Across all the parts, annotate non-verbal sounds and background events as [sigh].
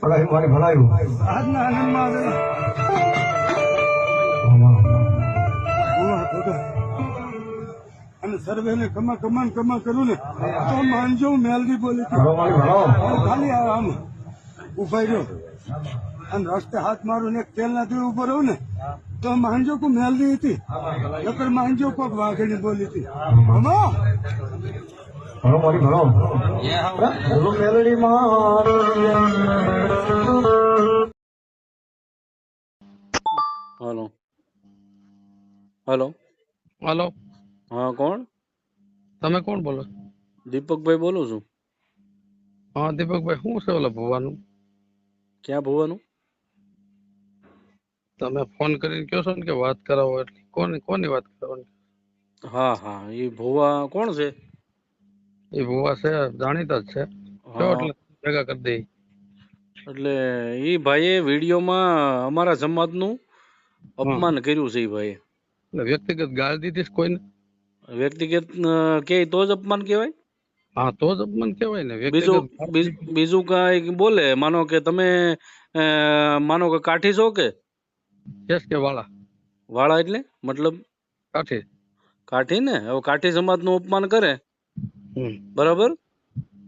ભલાયું મારી ભલાયું. આમાં. ભુવા સર્વેને કમા કમાન કમા કરું ને તો માનજો હું મેલડી બોલી ખાલી આમ ઊભા રહ્યો અને રસ્તે હાથ મારું ને તેલ નાથી ઊભો રહું ને તો માનજો કો મેલડી હતી નકર માનજો કોક વાઘણી બોલી હતી ભલો મારી ભલો ભલો મેલડી માં હલો. હલો. હાલો. હા કોણ? તમે કોણ બોલો? દીપકભાઈ બોલું છું. હા દીપકભાઈ શું છે ઓલા ભુવાનું? ક્યાં ભુવાનું? તમે ફોન કરીને કહો છો ને કે વાત કરાવો એટલે. કોની કોની વાત કરવાની હા હા એ ભુવા કોણ છે? એ ભુવા છે જાણીતા જ છે. એટલે ભેગા કરી દઈ એટલે એ ભાઈએ વિડીયોમાં અમારા સમાજનું અપમાન કર્યું છે એ ભાઈએ. એટલે વ્યક્તિગત ગાળ દીધી કોઈને? વ્યક્તિગત કે તો જ અપમાન કહેવાય? હા તો જ અપમાન કહેવાય ને. બીજું બીજું કાંઈ બોલે? માનો કે તમે માનો કે કાઠી છો કે? યસ કે વાળા વાળા એટલે? મતલબ? કાઠી. કાઠી ને? હવે કાઠી સમાજનું અપમાન કરે. બરાબર?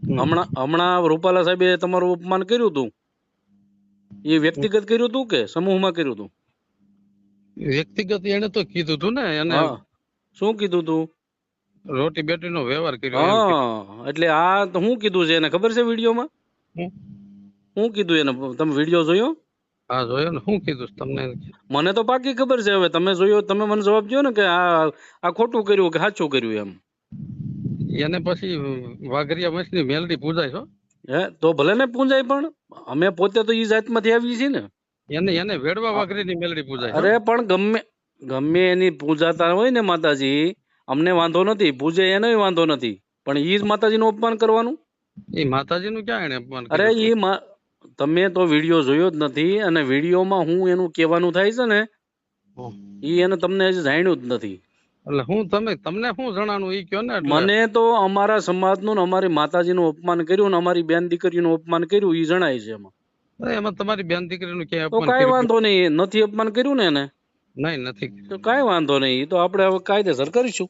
હમણાં હમણાં રૂપાલા સાહેબે તમારું અપમાન કર્યું હતું? એ વ્યક્તિગત કર્યું હતું કે સમૂહમાં કર્યું હતું? વ્યક્તિગત એને તો કીધું હતું ને એને શું કીધું તું? રોટી બેટીનો વ્યવહાર કર્યો હા એટલે આ તો હું કીધું છે એને ખબર છે વિડીયોમાં? હું? કીધું એને તમે વીડિયો જોયો? હા જોયો ને શું કીધું તમને? મને તો પાકી ખબર છે હવે તમે જોયો તમે મને જવાબ દો ને કે આ આ ખોટું કર્યું કે સાચું કર્યું એમ. એને પછી વાઘરિયા મસની મેલડી પૂજાય છો હે તો ભલે ને પૂજાય પણ અમે પોતે તો ઈ જાતમાંથી આવીએ છીએ ને. એને એને વેડવા વાઘરીની મેલડી પૂજાય અરે પણ ગમે ગમે એની પૂજાતા હોય ને માતાજી અમને વાંધો નથી પૂજે એનો વાંધો નથી. પણ ઈ જ માતાજીનું અપમાન કરવાનું? એ માતાજીનું ક્યાં એને અપમાન અરે ઈ તમે તો વીડિયો જોયો જ નથી અને વિડીયોમાં હું એનું કહેવાનું થાય છે ને. ઈ એને તમને હજી જાણ્યું જ નથી. એટલે હું તમે તમને શું જણાનું ઈ કયો ને મને તો અમારા સમાજનું ને અમારી માતાજીનું અપમાન કર્યું ને અમારી બેન દીકરીનું અપમાન કર્યું ઈ જણાય છે એમાં. એમાં તમારી બેન દીકરીનું ક્યાંય અપમાન કાંઈ વાંધો નહીં નથી અપમાન કર્યું ને એને? નહીં નથી તો કાંઈ વાંધો નહીં તો આપણે હવે કાયદેસર કરીશું.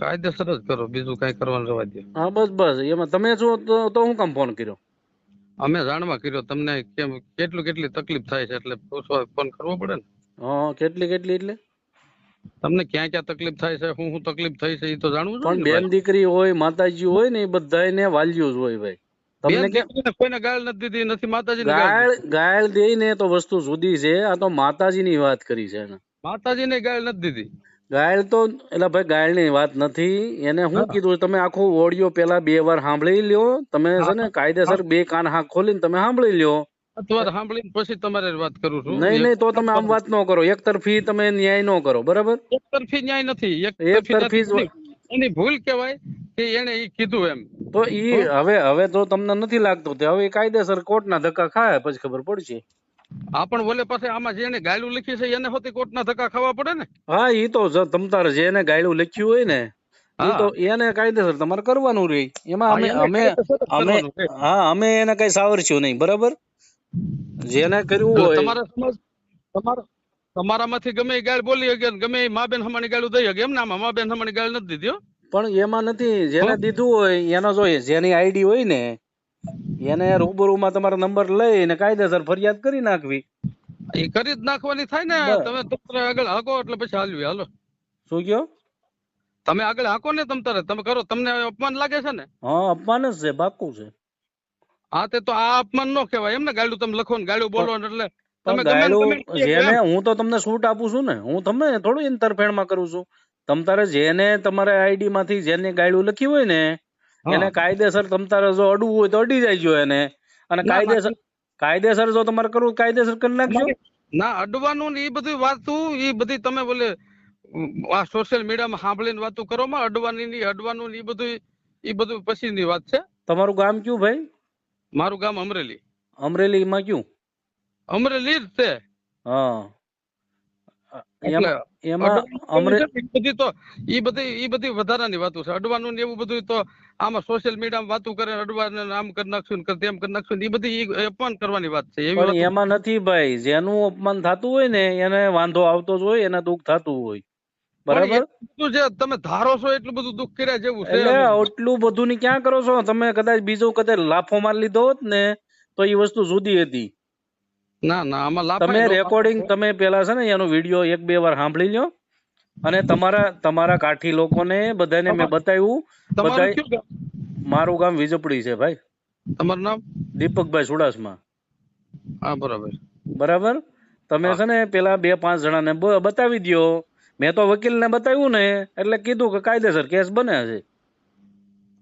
કાયદેસર જ કરો બીજું કાંઈ કરવાનું રવા દે હા બસ બસ એમાં તમે તો તો હું કામ ફોન કર્યો? અમે જાણવા કર્યો તમને કેમ કેટલું કેટલી તકલીફ થાય છે એટલે પૂછવા ફોન કરવો પડે ને? હા કેટલી કેટલી એટલે? તમને ક્યાં ક્યાં તકલીફ થાય છે શું શું તકલીફ થઈ છે એ તો જાણવું પણ બેન દીકરી હોય માતાજી હોય ને એ બધાને વાલ્યું જ હોય ભાઈ. તમને બેન કેમ દીકરીને કોઈને ગાળ નથી દીધી નથી માતાજીને ગાળ ગાળ દે ને તો વસ્તુ જુદી છે આ તો માતાજીની વાત કરી છે એને. માતાજીને ગાળ નથી દીધી. ગાયલ તો એટલે ભાઈ ગાયલની વાત નથી એને હું કીધું તમે આખો ઓડિયો પેલા બે વાર સાંભળી લ્યો તમે છે ને કાયદેસર બે કાન હાથ ખોલીને તમે સાંભળી લ્યો. અથવા સાંભળીને પછી તમારે વાત કરું છું. નહીં નહીં તો તમે આમ વાત ન કરો. એક તરફી તમે ન્યાય ન કરો બરાબર? એક તરફી ન્યાય નથી. એક એક તરફી તરફી જ નથી. એની ભૂલ કહેવાય કે એને ઈ કીધું એમ. તો ઈ હવે હવે તો તમને નથી લાગતું તે. હવે કાયદેસર કોર્ટના ધક્કા ખાય પછી ખબર પડશે. આ પણ બોલે પાસે આમાં જેને ગાયલું લખ્યું છે એને હોતી કોર્ટના ધક્કા ખાવા પડે ને? હા ઈ તો જ તમતારે જેને ગાયલું લખ્યું હોય ને તો એને કાયદેસર તમારે કરવાનું રે. એમાં અમે હા, અમે અમે હા અમે એને કઈ સાવરશું નહીં બરાબર? જેને કર્યું હોય. તમારા સમાજ તમારા તમારામાંથી ગમે ગાળ બોલી શકે ગમે મા બેન હમણાં ગાળું દઈ શકે. એમ ના મા બેન હમણાં ગાળ નથી દીધી પણ એમાં નથી. જેને દીધું હોય એનો જોઈએ જેની આઈડી હોય ને એને રૂબરૂમાં તમારો નંબર લઈને કાયદેસર ફરિયાદ કરી નાખવી. એ કરી જ નાખવાની થાય ને. તમે તંત્ર આગળ હાકો એટલે પછી હાલવી. હાલો. શું કયો? તમે આગળ હાકો ને તમ તારે. તમે કરો. તમને અપમાન લાગે છે ને? હા અપમાન જ છે. પાક્કું છે. હા તે તો આ અપમાન ન કહેવાય. એમ ને ગાળું તમે લખો ને ગાડું બોલો ને એટલે તમે જેને હું તો તમને છૂટ આપું છું ને હું તમને થોડું ઇન્ટરફેરમાં કરું છું. તમ તારે જેને તમારા આઈડી માંથી જેને ગાયડું લખી હોય ને એને કાયદેસર તમ તારે જો અડવું હોય તો અડી જાયજો એને. અને કાયદેસર કાયદેસર જો તમારે કરવું કાયદેસર કરી નાખજો. ના અડવાનું ને એ બધી વાતું એ બધી તમે બોલે આ સોશિયલ મીડિયામાં સાંભળીને વાતો કરો માં અડવાની ની અડવાનું ને એ બધું એ બધું પછીની વાત છે. તમારું ગામ કયું ભાઈ? મારું ગામ અમરેલી. અમરેલીમાં કયું? અમરેલી જ છે. હા. એમાં અડવાનું અમરે છે ને, ઈ બધી તો બધી ઈ બધી વધારાની છે. અડવાનું ને એવું બધું આમાં સોશિયલ મીડિયામાં વાતો કરે અડવાને આમ કરી નાખશું ને તેમ કરી ઈ બધી અપમાન કરવાની વાત છે. એવી પણ વાતો એમાં નથી ભાઈ. જેનું અપમાન થતું હોય ને એને વાંધો આવતો જ હોય એને દુઃખ થતું હોય. બરાબર? બધું જે તમે ધારો છો એટલું બધું દુઃખ કર્યા જેવું છે એટલે આટલું બધું ની ક્યાં કરો છો? તમે કદાચ બીજું કદાચ લાફો મારી લીધો હોત ને તો એ વસ્તુ જુદી હતી. ના ના આમાં લાફાઈ તમે રેકોર્ડિંગ તમે પેલા છે ને એનો વીડિયો એક બે વાર સાંભળી લ્યો. અને તમારા તમારા કાઠી લોકોને બધાને મેં બતાવ્યું ગામ? મારું ગામ વિજપડી છે ભાઈ. તમારું નામ? દીપકભાઈ સુડાસમા. હા બરાબર. બરાબર? તમે છે ને પેલા બે પાંચ જણાને ને બતાવી દ્યો. મેં તો વકીલને બતાવ્યું ને એટલે કીધું કે કાયદેસર કેસ બને છે.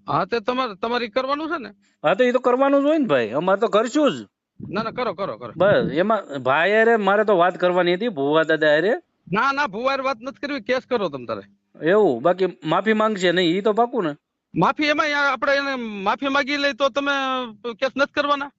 હા તે તમારે તમારે કરવાનું છે ને? હા તો એ તો કરવાનું જ હોય ને ભાઈ અમારે તો કરશું જ. ના ના કરો કરો કરો. બસ એમાં ભાઈ અરે મારે તો વાત કરવાની હતી ભુવા દાદા હારે ના ના ભુવાર વાત નથી કરવી કેસ કરો તમ તારે. એવું બાકી માફી માંગશે નહીં એ તો પાકું ને. માફી એમાં આપણે એને માફી માંગી લઈ તો તમે કેસ નથી કરવાના?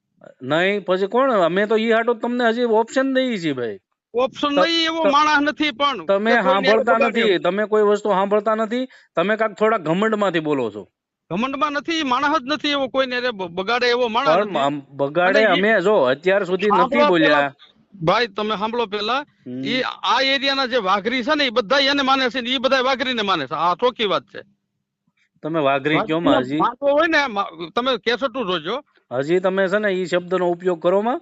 નહીં પછી કોણ? અમે તો ઈ હાટો તમને હજી ઓપ્શન દઈએ છીએ ભાઈ. ઓપ્શન નહીં એવો માણસ નથી પણ. તમે સાંભળતા. નથી તમે કોઈ વસ્તુ સાંભળતા નથી તમે કાક થોડા ઘમંડમાંથી બોલો છો. ઘમંડમાં નથી માણસ જ નથી એવો કોઈને રે બગાડે એવો માણસ નથી. બગાડે અમે જો અત્યાર સુધી નથી બોલ્યા. ભાઈ તમે સાંભળો પેલા. એ આ એરિયાના જે વાઘરી છે ને એ બધા એને માને છે ને એ બધા વાઘરીને માને છે. આ ચોખ્ખી વાત છે. તમે વાઘરી કયો માં હજી હોય ને તમે કેસો તું જોજો હજી તમે છે ને ઈ શબ્દનો ઉપયોગ કરો માં.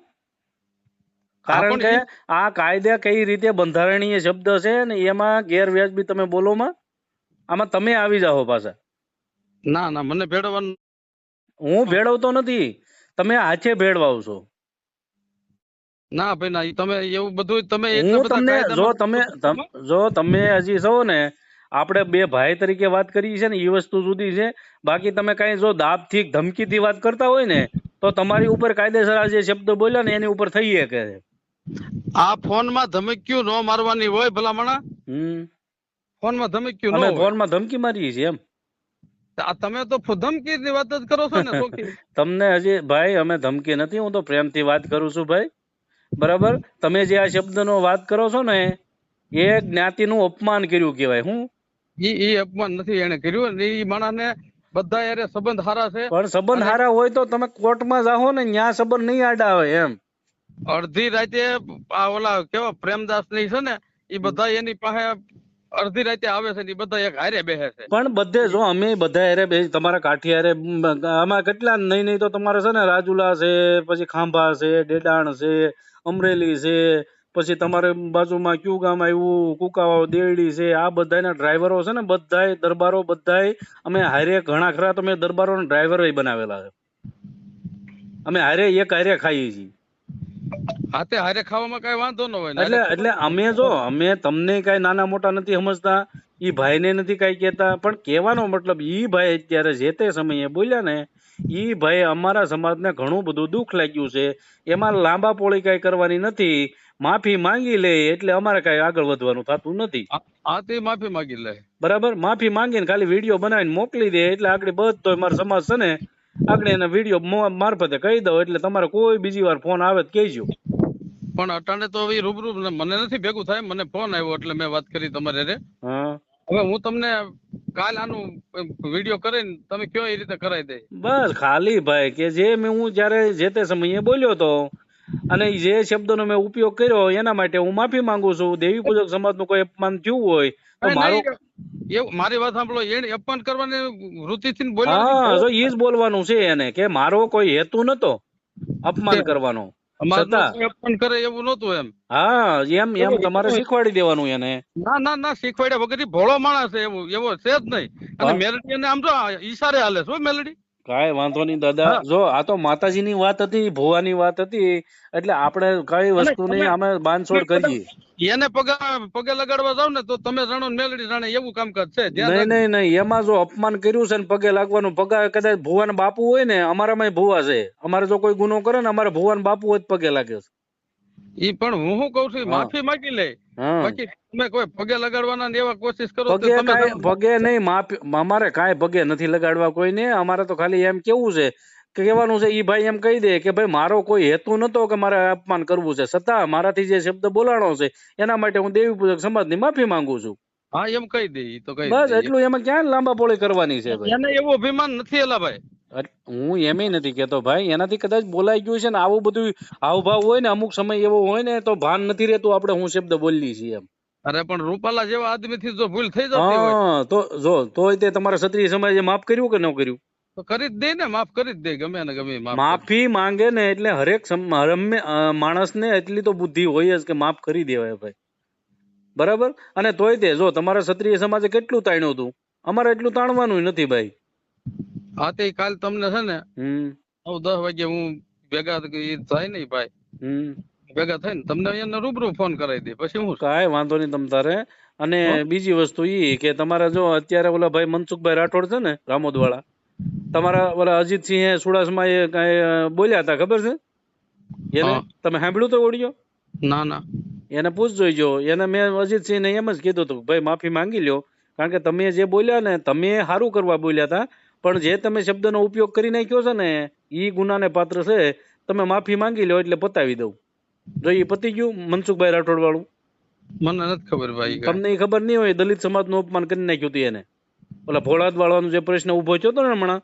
કારણ કે આ કાયદા કઈ રીતે બંધારણીય શબ્દ છે ને એમાં ગેરવ્યાજબી તમે બોલો માં? આમાં તમે આવી જાઓ પાછા. ના ના મને ભેળવવાનું હું ભેળવતો નથી. તમે હાથે ભેળવાવ છો. ના ભાઈ ના તમે એવું બધું તમે હું તમને જો તમે જો તમે હજી છો ને આપણે બે ભાઈ તરીકે વાત કરી છે ને એ વસ્તુ જુદી છે. બાકી તમે કઈ જો દાબથી ધમકીથી વાત કરતા હોય ને તો તમારી ઉપર કાયદેસર આ જે શબ્દ બોલ્યા ને એની ઉપર થઈ શકે છે. આ ફોનમાં ધમક્યું નો મારવાની હોય ભલામણા? ફોનમાં ધમક્યું નો ફોનમાં ધમકી મારી છે એમ. તમે તો ધમકી ની વાત જ કરો છો ને [laughs] તમને હજી ભાઈ અમે ધમકી નથી હું તો પ્રેમથી વાત કરું છું ભાઈ. બરાબર? તમે જે આ શબ્દનો વાત કરો છો ને એ જ્ઞાતિનું અપમાન કર્યું કહેવાય. હું? ઈ ઈ અપમાન નથી એને કર્યું ને ઈ માણસને બધા યારે સંબંધ હારા છે. પણ સંબંધ હારા હોય તો તમે કોર્ટમાં જાઓ ને ન્યા સંબંધ નહીં આડા આવે એમ. અડધી રાતે આ ઓલા કેવા પ્રેમદાસની છે ને એ બધા એની પાસે અડધી રાતે આવે છે ને બધા એક હારે બેસે છે. પણ બધે જો અમે બધા હારે બે તમારા કાઠી હારે આમાં કેટલા નહીં નહીં તો તમારે છે ને રાજુલા છે પછી ખાંભા છે ડેડાણ છે અમરેલી છે પછી તમારે બાજુમાં ક્યુ ગામ આવ્યું કુકાવાવ દેરડી છે આ બધાના ડ્રાઈવરો છે ને બધાય દરબારો બધાય અમે હારે ઘણા ખરા તો મેં દરબારો ડ્રાઈવરો બનાવેલા છે. અમે હારે એક હારે ખાઈએ છીએ. હાથે હારે ખાવામાં કઈ વાંધો ન હોય એટલે એટલે અમે જો અમે તમને કઈ નાના મોટા નથી સમજતા ઈ ભાઈને નથી કઈ કહેતા પણ કહેવાનો મતલબ ઈ ભાઈ અત્યારે જે તે સમયે બોલ્યા ને ઈ ભાઈ અમારા સમાજને ઘણું બધું દુઃખ લાગ્યું છે એમાં લાંબા પોળી કઈ કરવાની નથી માફી માંગી લે એટલે અમારે કઈ આગળ વધવાનું થતું નથી. હાથી માફી માંગી લે. બરાબર? માફી માંગીને ખાલી વીડિયો બનાવીને મોકલી દે એટલે આગળ બધો મારો સમાજ છે ને આગળ એના વીડિયો મારફતે કહી દઉં એટલે તમારે કોઈ બીજી વાર ફોન આવે તો કહેજો. પણ અટાણે તો હવે રૂબરૂ મને નથી ભેગું થાય મને ફોન આવ્યો એટલે મેં વાત કરી તમારે રે હવે હું તમને કાલ આનું વીડિયો કરીને તમે કયો એ રીતે કરાવી દે. બસ ખાલી ભાઈ કે જે મેં હું જ્યારે જે તે સમયે બોલ્યો તો અને જે શબ્દનો મેં ઉપયોગ કર્યો એના માટે હું માફી માંગુ છું. દેવી પૂજક સમાજનું કોઈ અપમાન થયું હોય તો મારો એવું મારી વાત સાંભળો એને અપમાન કરવાની વૃત્તિથી હા બોલ્યો તો એ જ બોલવાનું છે એને કે મારો કોઈ હેતુ નતો અપમાન કરવાનો. કરે એવું નતું એમ. હા એમ એમ તમારે શીખવાડી દેવાનું એને. ના ના ના શીખવાડ્યા વગર ભોળો માણસ એવું એવો છે જ નહીં. અને. મેલડી આમ તો ઈશારે હાલે શું મેલડી. કાંઈ વાંધો નહીં દાદા. જો આ તો માતાજીની વાત હતી ભુવાની વાત હતી. એટલે આપણે કઈ વસ્તુ નહીં અમે બાંધછોડ કરીએ. એને પગે પગે લગાડવા જાવ ને તો તમે જાણો મેલડી જાણે એવું કામકાજ છે. નહીં નહીં નહીં. એમાં જો અપમાન કર્યું છે ને પગે લાગવાનું પગા કદાચ ભુવાન બાપુ હોય ને અમારામાં ભુવા છે. અમારે જો કોઈ ગુનો કરે ને અમારે ભુવાન બાપુ હોય પગે લાગે છે. ઈ પણ હું શું કઉ છું માફી માંગી લે. બાકી તમે કોઈ પગે લગાડવાના એવા કોશિશ કરો પગે તમે કાંઈ જાણો. પગે નહીં અમારે કાંઈ પગે નથી લગાડવા કોઈને. અમારે તો ખાલી એમ કેવું છે કહેવાનું છે ઈ ભાઈ એમ કહી દે કે ભાઈ મારો કોઈ હેતુ નતો કે મારે અપમાન કરવું છે. છતાં મારાથી જે શબ્દ બોલાણો છે એના માટે હું દેવી પૂજક સમાજની માફી માંગુ છું. હા એમ કહી દે તો કહી બસ એટલું એમાં ક્યાં લાંબા પોળી કરવાની છે ભાઈ એને એવું અભિમાન નથી એલા ભાઈ. હું એમય નથી કેતો ભાઈ. એનાથી કદાચ બોલાઈ ગયું છે ને આવું બધું હાવભાવ હોય ને અમુક સમય એવો હોય ને તો ભાન નથી રહેતું આપણે હું શબ્દ બોલીએ છીએ એમ. અરે પણ રૂપાલા જેવા આદમી થી જો ભૂલ થઈ જતી હોય. તો જો તોય તે તમારા ક્ષત્રિય સમાજે માફ કર્યું કે ન કર્યું? તો કરી જ દે ને માફ કરી જ દે ગમે ને ગમે માફ માંગે ને એટલે હરેક માણસને એટલી તો બુદ્ધિ હોય જ કે માફ કરી દેવાય ભાઈ. બરાબર? અને તોય તે જો તમારા ક્ષત્રિય સમાજે કેટલું તાણ્યું હતું અમારે એટલું તાણવાનું નથી ભાઈ. હા તે કાલ તમને છે ને હમ. નવ દસ વાગે હું ભેગા થાય ને ભાઈ. હમ. ભેગા થાય ને તમને અહીંયા રૂબરૂ ફોન કરાવી દે પછી હું કાંઈ વાંધો નહીં તમ તારે. અને બીજી વસ્તુ ઈ કે તમારા જો અત્યારે ઓલા ભાઈ મનસુખભાઈ રાઠોડ છે ને રામોદ વાળા તમારા ઓલા અજીતસિંહે સુડાસમાં એ કાંઈ બોલ્યા હતા ખબર છે? એને? તમે સાંભળ્યું તો ઓડિયો? ના ના. એને પૂછ જોઈજો. એને મેં અજીતસિંહને એમ જ કીધું હતું ભાઈ માફી માંગી લ્યો. કારણ કે તમે જે બોલ્યા ને તમે સારું કરવા બોલ્યા હતા. પણ જે તમે શબ્દનો ઉપયોગ કરી નાખ્યો છે ને એ ગુનાને પાત્ર છે તમે માફી માંગી લો એટલે પતાવી દઉં. જો એ પતી ગયું મનસુખભાઈ રાઠોડ વાળું મને નથી ખબર ભાઈ તમને એ ખબર નહીં હોય દલિત સમાજનું અપમાન કરી નાખ્યું હતું એને. ઓલા ભોળાદ વાળવાનો જે પ્રશ્ન ઊભો થયો હતો ને હમણાં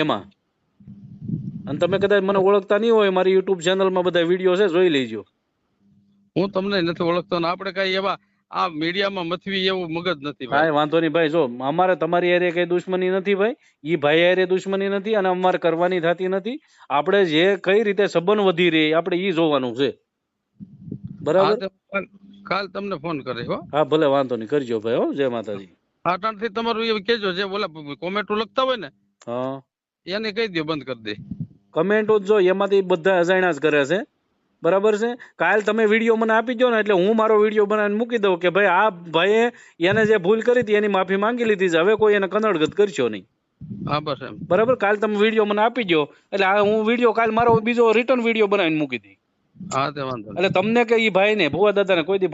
એમાં. અને તમે કદાચ મને ઓળખતા નહીં હોય મારી યુટ્યુબ ચેનલમાં બધા વીડિયો છે જોઈ લેજો. હું તમને નથી ઓળખતો ને આપણે કઈ એવા આ મીડિયામાં મથવી એવું મગજ નથી ભાઈ. વાંધો નહીં ભાઈ જો અમારે તમારી એરે કઈ દુશ્મની નથી ભાઈ. ઈ ભાઈ એરે દુશ્મની નથી અને અમારે કરવાની થતી નથી. આપણે જે કઈ રીતે સંબંધ વધી રહી આપણે ઈ જોવાનું છે. બરાબર? કાલ- તમને ફોન કરે હો. હા ભલે વાંધો નહીં કરજો ભાઈ હો જય માતાજી. આ થી તમારું એવું કેજો જે ઓલા કોમેન્ટો લખતા હોય ને હા. એને કહી દો બંધ કરી દે. કમેન્ટો જો એમાંથી બધા અજાણ્યા જ કરે છે. બરાબર છે? કાલ તમે વીડિયો મને આપી દો ને એટલે હું મારો વીડિયો બનાવીને મૂકી દઉં કે ભાઈ આ ભાઈએ એને જે ભૂલ કરી હતી એની માફી માંગી લીધી છે. હવે કોઈ એને કનડગત કરશો નહીં. હા બસ એમ. બરાબર? કાલ તમે વીડિયો મને આપી દો એટલે આ હું વીડિયો કાલ મારો બીજો રિટર્ન વીડિયો બનાવીને મૂકી દઈ હા તે વાંધો એટલે તમને કે એ ભાઈ ને ભુવા દાદા ને કોઈ દી